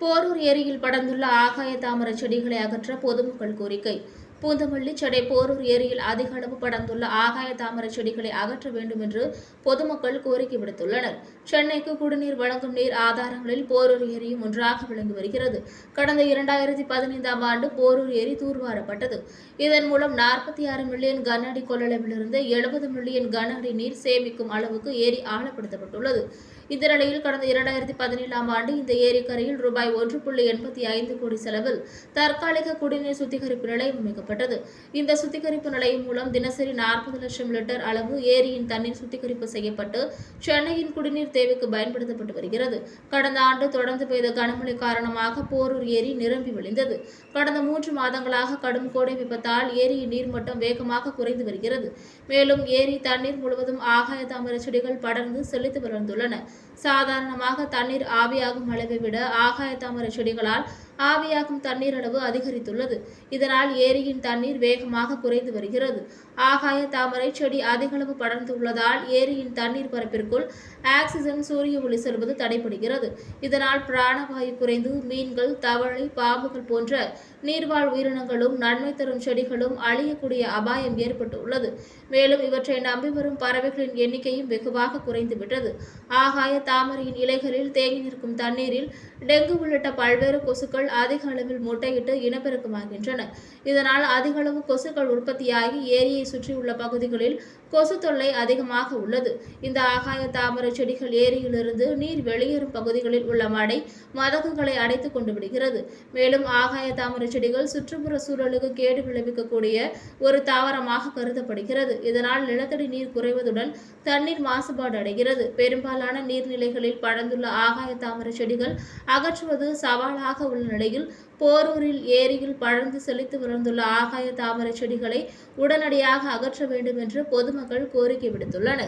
போரூர் ஏரியில் படர்ந்துள்ள ஆகாய தாமரச் செடிகளை அகற்ற பொதுமக்கள் கோரிக்கை பூந்தமல்லி செடை போரூர் ஏரியில் அதிக அளவு படர்ந்துள்ள ஆகாய தாமரை செடிகளை அகற்ற வேண்டும் என்று பொதுமக்கள் கோரிக்கை விடுத்துள்ளனர். சென்னைக்கு குடிநீர் வழங்கும் நீர் ஆதாரங்களில் போரூர் ஏரியும் ஒன்றாக விளங்கி வருகிறது. கடந்த இரண்டாயிரத்தி பதினைந்தாம் ஆண்டு போரூர் ஏரி தூர்வாரப்பட்டது. இதன் மூலம் நாற்பத்தி ஆறு மில்லியன் கன அடி கொள்ளளவிலிருந்து எழுபது மில்லியன் கன அடி நீர் சேமிக்கும் அளவுக்கு ஏரி ஆழப்படுத்தப்பட்டுள்ளது. இந்த நிலையில் கடந்த இரண்டாயிரத்தி பதினேழாம் ஆண்டு இந்த ஏரிக்கரையில் ரூபாய் ஒன்று புள்ளி எண்பத்தி ஐந்து கோடி செலவில் தற்காலிக குடிநீர் சுத்திகரிப்பு நிலையம் அமைக்கப்பட்டது. இந்த சுத்திகரிப்பு நிலையம் மூலம் தினசரி நாற்பது லட்சம் லிட்டர் அளவு ஏரியின் தண்ணீர் சுத்திகரிப்பு செய்யப்பட்டு சென்னையின் குடிநீர் தேவைக்கு பயன்படுத்தப்பட்டு வருகிறது. கடந்த ஆண்டு தொடர்ந்து பெய்த கனமழை காரணமாக போரூர் ஏரி நிரம்பி வழிந்தது. கடந்த மூன்று மாதங்களாக கடும் கோடை விபத்தால் ஏரியின் நீர்மட்டம் வேகமாக குறைந்து வருகிறது. மேலும் ஏரி தண்ணீர் முழுவதும் ஆகாய தாமரை செடிகள் படர்ந்து செழித்து வளர்ந்துள்ளன. சாதாரணமாக தண்ணீர் ஆவியாகும் அளவை விட ஆகாய தாமரை செடிகளால் ஆவியாகும் தண்ணீர் அளவு அதிகரித்துள்ளது. இதனால் ஏரியின் தண்ணீர் வேகமாக குறைந்து வருகிறது. ஆகாய தாமரை செடி அதிகளவு படர்ந்துள்ளதால் ஏரியின் தண்ணீர் பரப்பிற்குள் ஆக்சிஜன் சூரிய ஒளி செல்வது தடைபடுகிறது. இதனால் பிராணவாயு குறைந்து மீன்கள் தவளை பாம்புகள் போன்ற நீர்வாழ் உயிரினங்களும் நன்மை தரும் செடிகளும் அழியக்கூடிய அபாயம் ஏற்பட்டுள்ளது. மேலும் இவற்றை நம்பி வரும் பறவைகளின் எண்ணிக்கையும் வெகுவாக குறைந்துவிட்டது. ஆகாய தாமரையின் இலைகளில் தேங்கி நிற்கும் தண்ணீரில் டெங்கு உள்ளிட்ட பல்வேறு கொசுக்கள் அதிக அளவில் முட்டையிட்டு இனப்பெருக்கமாகின்றன. இதனால் அதிக அளவு கொசுக்கள் உற்பத்தியாகி ஏரியை சுற்றியுள்ள பகுதிகளில் கொசு தொல்லை அதிகமாக உள்ளது. இந்த ஆகாய தாமரை செடிகள் ஏரியிலிருந்து நீர் வெளியேறும் பகுதிகளில் உள்ள மடை மதகுகளை அடைத்துக் கொண்டு விடுகிறது. மேலும் ஆகாய தாமரை செடிகள் சுற்றுப்புற சூழலுக்கு கேடு விளைவிக்கக்கூடிய ஒரு தாவரமாக கருதப்படுகிறது. இதனால் நிலத்தடி நீர் குறைவதுடன் தண்ணீர் மாசுபாடு அடைகிறது. பெரும்பாலான நீர்நிலைகளில் படர்ந்துள்ள ஆகாய தாமரை செடிகள் அகற்றுவது சவாலாக உள்ள நிலையில் போரூரில் ஏரியில் பழந்து செழித்து வளர்ந்துள்ள ஆகாய தாமரை செடிகளை உடனடியாக அகற்ற வேண்டும் என்று பொதுமக்கள் கோரிக்கை விடுத்துள்ளனர்.